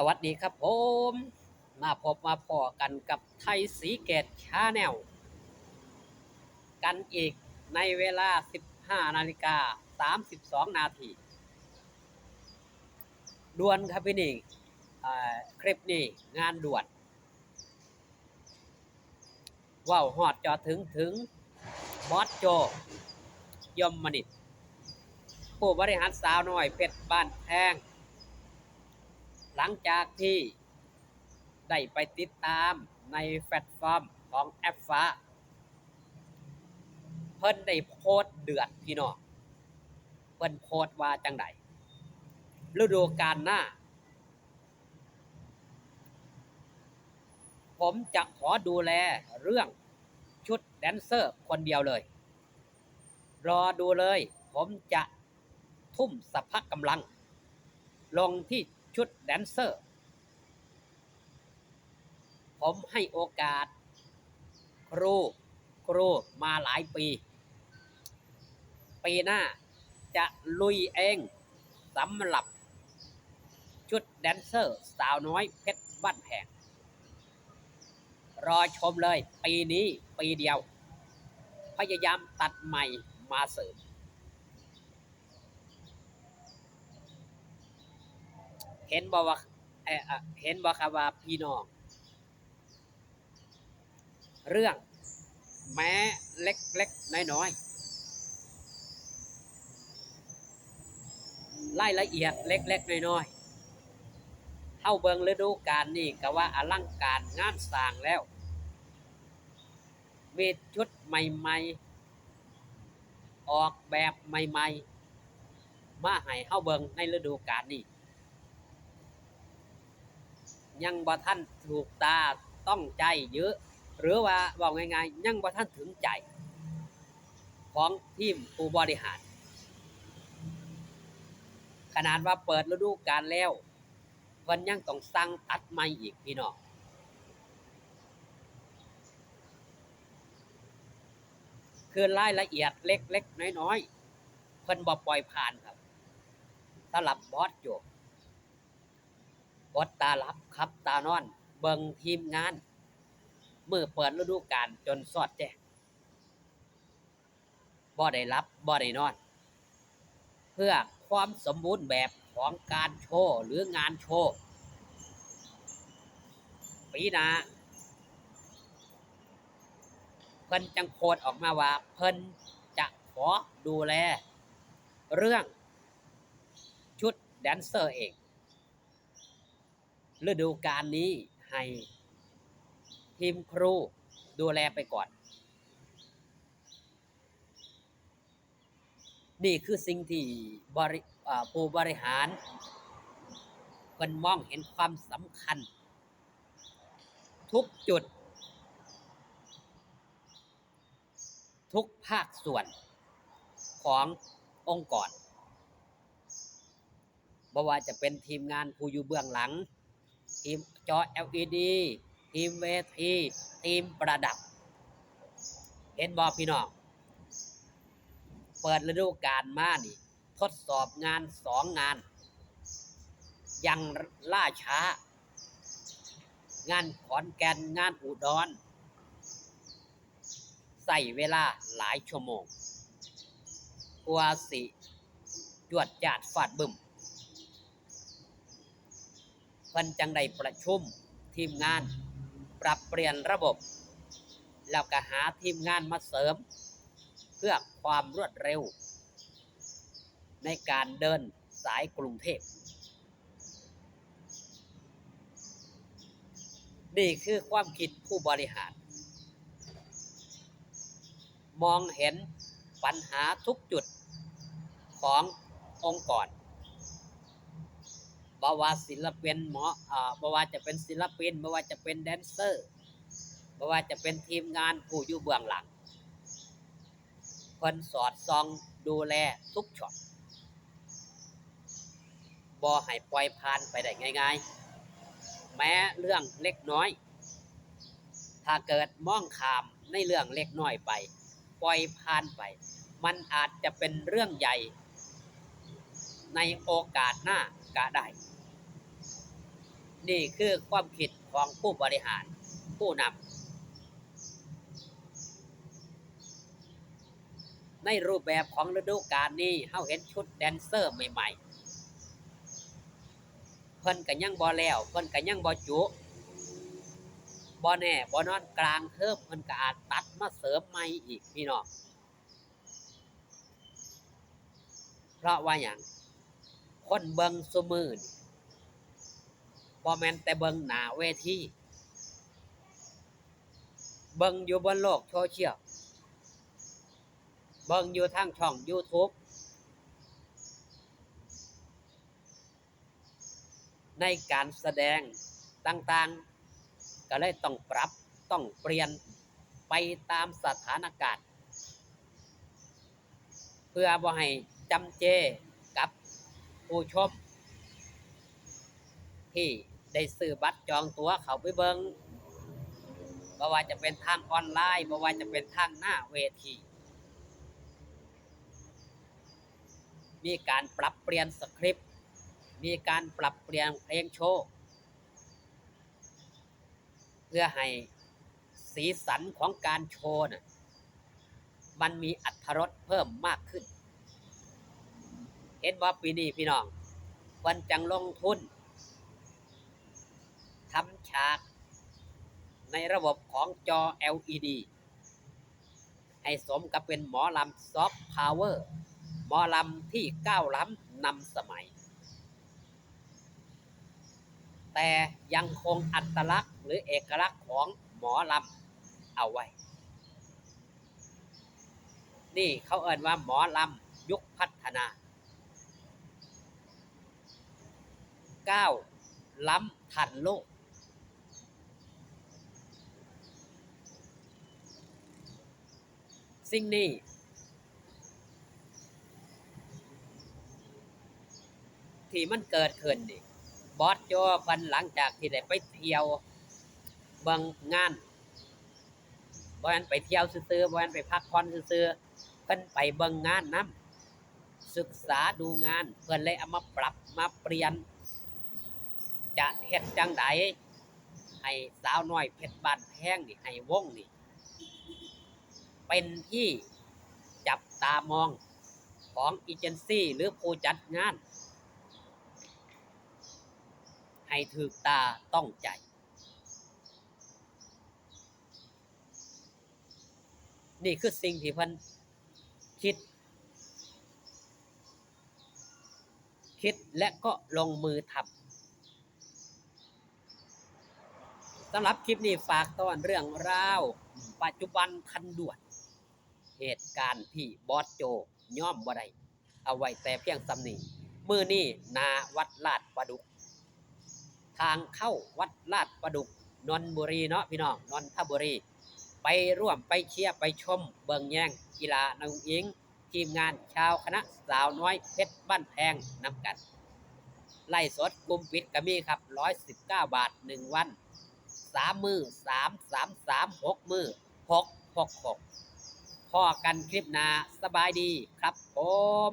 สวัสดีครับผม มาพบมาพอกันกับไทยสีเกตชาแนลกันอีกในเวลา 15 นาฬิกา 32 นาทีด่วนครับพี่นี่คลิปนี้งานด่วนว้าวหอดจอถึงถึงบอสโจยมมนิตผู้บริหารสาวน้อยเพชรบ้านแพง หลังจากที่ได้ไปติดตามในแพลตฟอร์มของแอปฟ้า เพิ่นได้โพสเดือดพี่น้องเพิ่นโพสว่าจังไดฤดูกาลหน้า ผมจะขอดูแลเรื่องชุดแดนเซอร์คนเดียวเลย รอดูเลย ผมจะทุ่มสรรพกำลัง ลงที่ ชุดแดนเซอร์ ผมให้โอกาส ครู ครูมาหลายปี ปีหน้าจะลุยเองสำหรับชุดแดนเซอร์ สาวน้อยเพชรบ้านแพงรอชมเลย ปีนี้ ปีเดียว พยายามตัดใหม่มาเสริม เห็นบอกว่าเห็นบอกครับว่าพี่น้อง เรื่อง แม้เล็กเล็กน้อยน้อยๆรายละเอียดเล็กเล็กน้อยน้อยๆเข้าเบิงฤดูกาลนี่ก็ว่าอลังการงานสร้างแล้วมีชุดใหม่ ๆ ออกแบบใหม่ ๆ มาให้เข้าเบิงในฤดูกาลนี้ ยังบ่ท่านถูกตาต้องใจเยอะ หรือว่าบอกง่ายๆยังบ่ท่านถึงใจ ของทีมผู้บริหาร ขนาดว่าเปิดฤดูกาลแล้วเพิ่นยังต้องสั่งตัดใหม่อีกพี่น้องคือรายละเอียดเล็กๆน้อยๆเพิ่นบ่ปล่อยผ่านครับสำหรับบอสโจ อดตาลับครับตานอน เบิงทีมงานเมื่อเปิดฤดูกาลจนสอดแจ้บ่ได้รับบ่ได้นอน เพื่อความสมบูรณ์แบบของการโชว์ หรืองานโชว์ปีหนาเพิ่นจังโพดออกมาว่า เพิ่นจะขอดูแล เรื่องชุดแดนเซอร์เอง ฤดูกาลนี้ให้ทีมครูดูแลไปก่อน นี่คือสิ่งที่บริผู้บริหารเพิ่นมองเห็นความสำคัญ ทุกจุด ทุกภาคส่วนขององค์กรบ่ว่าจะเป็นทีมงานผู้อยู่เบื้องหลัง ทีมจอ LED ทีมเวทีทีมประดับ เห็นบอพี่น้อง เปิดฤดูกาลมานี่ ทดสอบงานสองงาน ยังล่าช้า งานขอนแก่นงานอุดรใส่เวลาหลายชั่วโมงกว่าสิจวดจาดฟาดบึม เพิ่นจังได้ประชุมทีมงาน ปรับเปลี่ยนระบบ แล้วก็หาทีมงานมาเสริม เพื่อความรวดเร็ว ในการเดินสายกรุงเทพนี่คือความคิดผู้บริหาร มองเห็นปัญหาทุกจุดขององค์กร บ่ว่าศิลปินหมออ่าบ่ว่าจะเป็นศิลปินบ่ว่าจะเป็นแดนเซอร์บ่ว่าจะเป็นทีมงานผู้อยู่เบื้องหลังเพิ่นสอดส่องดูแลทุกช็อตบ่ให้ปล่อยผ่านไปได้ง่าย ๆ แม้เรื่องเล็กน้อย ถ้าเกิดมองข้ามในเรื่องเล็กน้อยไป ปล่อยผ่านไป มันอาจจะเป็นเรื่องใหญ่ ในโอกาสหน้า ก็ได้ นี่คือความคิดของผู้บริหาร ผู้นำในรูปแบบของฤดูกาลนี้เฮาเห็นชุดแดนเซอร์ใหม่ๆ เพิ่นก็ยังบ่แล้ว เพิ่นก็ยังบ่จุบ่แน่บ่นอนกลางเทอมเพิ่นก็อาจตัดมาเสริมใหม่อีกพี่น้องเพราะว่าหยัง คนเบิงซุมือนี่บ่แม่นแต่เบิงหน้าเวทีเบิงอยู่บนโลกโซเชียลเบิงอยู่ทางช่อง YouTube ในการแสดงต่างๆ ก็เลยต้องปรับต้องเปลี่ยนไปตามสถานการณ์ เพื่อบ่ให้จำเจ ผู้ชม ที่ได้ซื้อบัตรจองตั๋วเขาไปเบิงบ่ว่าจะเป็นทางออนไลน์บ่ว่าจะเป็นทางหน้าเวทีมีการปรับเปลี่ยนสคริปต์ มีการปรับเปลี่ยนเพลงโชว์ เพื่อให้สีสันของการโชว์น่ะมันมีอัตรสเพิ่มมากขึ้น เห็นว่าปีนี้พี่น้องวันจังลงทุนทำฉาก ในระบบของจอ LED ให้สมกับเป็นหมอลำซอฟต์พาวเวอร์หมอลำที่ก้าวล้ำนำสมัย แต่ยังคงอัตลักษณ์หรือเอกลักษณ์ของหมอลำเอาไว้ นี่เขาเอ่นว่าหมอลำยุคพัฒนา ก้าวล้ำทันโลก สิ่งนี้ ที่มันเกิดขึ้นนี่บอสโจเพันหลังจากที่ได้ไปเที่ยวบิ่งงานบ่แม่นไปเที่ยวซื่อบ่แม่นไปพักผ่อนซื่อเพิ่นไปเบิ่งงานนํศึกษาดูงาน เพิ่นเลยเอามาปรับมาเปลี่ยน จะเฮ็ดจังไดให้สาวน้อยเพชรบ้านแพงนี่ให้วงนี่ เป็นที่จับตามองของเอเจนซี่หรือผู้จัดงาน ให้ถูกตาต้องใจ นี่คือสิ่งที่พิ่นคิด คิดและก็ลงมือทำ สำหรับคลิปนี้ฝากตอนเรื่องราว ปัจจุบันทันด่วน เหตุการณ์ที่บอสโจย่อมบ่ได้เอาไว้แต่เพียงสำนีมือนี่นาวัดลาดประดุก ทางเข้าวัดลาดประดุกนนทบุรีเนาะพี่น้องนนทบุรี ไปร่วมไปเชียร์ไปชม เบิงแย่งกีฬานางอิง ทีมงานชาวคณะสาวน้อยเพชรบ้านแพงนำกัน ไล่สดกลุ่มปิดก็มีครับ 119 บาท 1 วัน สามมือสามสามสามหกมือหกหกหกพ่อกันคลิปนาสบายดีครับผม